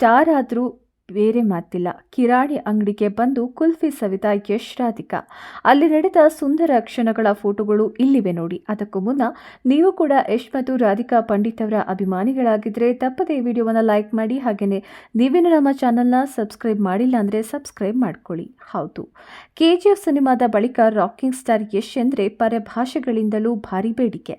Star ಆದರೂ ಬೇರೆ ಮಾತಿಲ್ಲ. ಕಿರಾಣಿ ಅಂಗಡಿಗೆ ಬಂದು ಕುಲ್ಫಿ ಸವಿತಾ ಯಶ್ ರಾಧಿಕಾ ಅಲ್ಲಿ ನಡೆದ ಸುಂದರ ಕ್ಷಣಗಳ ಫೋಟೋಗಳು ಇಲ್ಲಿವೆ ನೋಡಿ. ಅದಕ್ಕೂ ಮುನ್ನ ನೀವು ಕೂಡ ಯಶ್ ಮತ್ತು ರಾಧಿಕಾ ಪಂಡಿತ್ ಅವರ ಅಭಿಮಾನಿಗಳಾಗಿದ್ದರೆ ತಪ್ಪದೇ ವಿಡಿಯೋವನ್ನು ಲೈಕ್ ಮಾಡಿ. ಹಾಗೆಯೇ ನೀವೇನು ನಮ್ಮ ಚಾನಲ್ನ ಸಬ್ಸ್ಕ್ರೈಬ್ ಮಾಡಿಲ್ಲ ಅಂದರೆ ಸಬ್ಸ್ಕ್ರೈಬ್ ಮಾಡ್ಕೊಳ್ಳಿ. ಹೌದು. ಕೆ ಜಿ ಎಫ್ ಸಿನಿಮಾದ ಬಳಿಕ ರಾಕಿಂಗ್ ಸ್ಟಾರ್ ಯಶ್ ಎಂದರೆ ಪರಭಾಷೆಗಳಿಂದಲೂ ಭಾರಿ ಬೇಡಿಕೆ.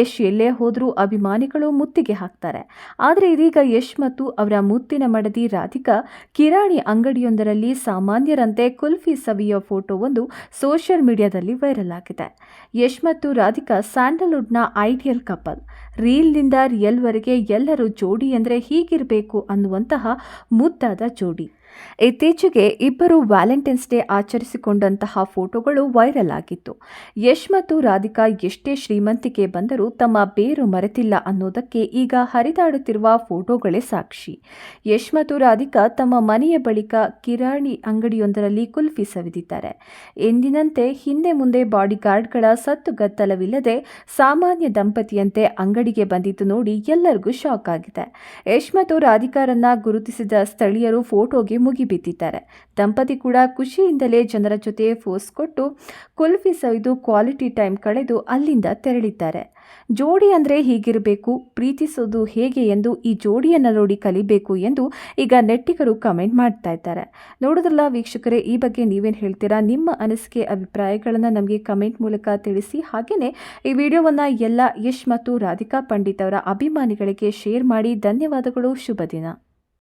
ಯಶ್ ಎಲ್ಲೇ ಹೋದರೂ ಅಭಿಮಾನಿಗಳು ಮುತ್ತಿಗೆ ಹಾಕ್ತಾರೆ. ಆದರೆ ಇದೀಗ ಯಶ್ ಮತ್ತು ಅವರ ಮುತ್ತಿನ ಮಡದಿ ರಾಧಿಕಾ ಕಿರಾಣಿ ಅಂಗಡಿಯೊಂದರಲ್ಲಿ ಸಾಮಾನ್ಯರಂತೆ ಕುಲ್ಫಿ ಸವಿಯೋ ಫೋಟೋವೊಂದು ಸೋಷಿಯಲ್ ಮೀಡಿಯಾದಲ್ಲಿ ವೈರಲ್ ಆಗಿದೆ. ಯಶ್ ಮತ್ತು ರಾಧಿಕಾ ಸ್ಯಾಂಡಲ್ವುಡ್ನ ಐಡಿಯಲ್ ಕಪಲ್. ರೀಲ್ನಿಂದ ರಿಯಲ್ವರೆಗೆ ಎಲ್ಲರೂ ಜೋಡಿ ಅಂದರೆ ಹೀಗಿರಬೇಕು ಅನ್ನುವಂತಹ ಮುದ್ದಾದ ಜೋಡಿ. ಇತ್ತೀಚೆಗೆ ಇಬ್ಬರು ವ್ಯಾಲೆಂಟೈನ್ಸ್ ಡೇ ಆಚರಿಸಿಕೊಂಡಂತಹ ಫೋಟೋಗಳು ವೈರಲ್ ಆಗಿತ್ತು. ಯಶ್ ಮತ್ತು ರಾಧಿಕಾ ಎಷ್ಟೇ ಶ್ರೀಮಂತಿಕೆ ಬಂದರೂ ತಮ್ಮ ಬೇರು ಮರೆತಿಲ್ಲ ಅನ್ನೋದಕ್ಕೆ ಈಗ ಹರಿದಾಡುತ್ತಿರುವ ಫೋಟೋಗಳೇ ಸಾಕ್ಷಿ. ಯಶ್ ಮತ್ತು ರಾಧಿಕಾ ತಮ್ಮ ಮನೆಯ ಬಳಿಕ ಕಿರಾಣಿ ಅಂಗಡಿಯೊಂದರಲ್ಲಿ ಕುಲ್ಫಿ ಸವಿದಿದ್ದಾರೆ. ಎಂದಿನಂತೆ ಹಿಂದೆ ಮುಂದೆ ಬಾಡಿಗಾರ್ಡ್ಗಳ ಸತ್ತುಗತ್ತಲವಿಲ್ಲದೆ ಸಾಮಾನ್ಯ ದಂಪತಿಯಂತೆ ಅಂಗಡಿಗೆ ಬಂದಿದ್ದು ನೋಡಿ ಎಲ್ಲರಿಗೂ ಶಾಕ್ ಆಗಿದೆ. ಯಶ್ ಮತ್ತು ರಾಧಿಕಾರನ್ನ ಗುರುತಿಸಿದ ಸ್ಥಳೀಯರು ಫೋಟೋಗೆ ಮುಗಿಬಿದ್ದಿದ್ದಾರೆ. ದಂಪತಿ ಕೂಡ ಖುಷಿಯಿಂದಲೇ ಜನರ ಜೊತೆ ಫೋಸ್ ಕೊಟ್ಟು ಕುಲ್ಫಿ ಸವಿದು ಕ್ವಾಲಿಟಿ ಟೈಮ್ ಕಳೆದು ಅಲ್ಲಿಂದ ತೆರಳಿದ್ದಾರೆ. ಜೋಡಿ ಅಂದರೆ ಹೀಗಿರಬೇಕು, ಪ್ರೀತಿಸೋದು ಹೇಗೆ ಎಂದು ಈ ಜೋಡಿಯನ್ನು ನೋಡಿ ಕಲಿಬೇಕು ಎಂದು ಈಗ ನೆಟ್ಟಿಗರು ಕಮೆಂಟ್ ಮಾಡ್ತಾ ಇದ್ದಾರೆ. ನೋಡೋದ್ರಲ್ಲ ವೀಕ್ಷಕರೇ, ಈ ಬಗ್ಗೆ ನೀವೇನು ಹೇಳ್ತೀರಾ? ನಿಮ್ಮ ಅನಿಸಿಕೆ, ಅಭಿಪ್ರಾಯಗಳನ್ನು ನಮಗೆ ಕಮೆಂಟ್ ಮೂಲಕ ತಿಳಿಸಿ ಹಾಗೆಯೇ ಈ ವಿಡಿಯೋವನ್ನು ಎಲ್ಲ ಯಶ್ ಮತ್ತು ರಾಧಿಕಾ ಪಂಡಿತ್ ಅವರ ಅಭಿಮಾನಿಗಳಿಗೆ ಶೇರ್ ಮಾಡಿ, ಧನ್ಯವಾದಗಳು, ಶುಭ ದಿನ.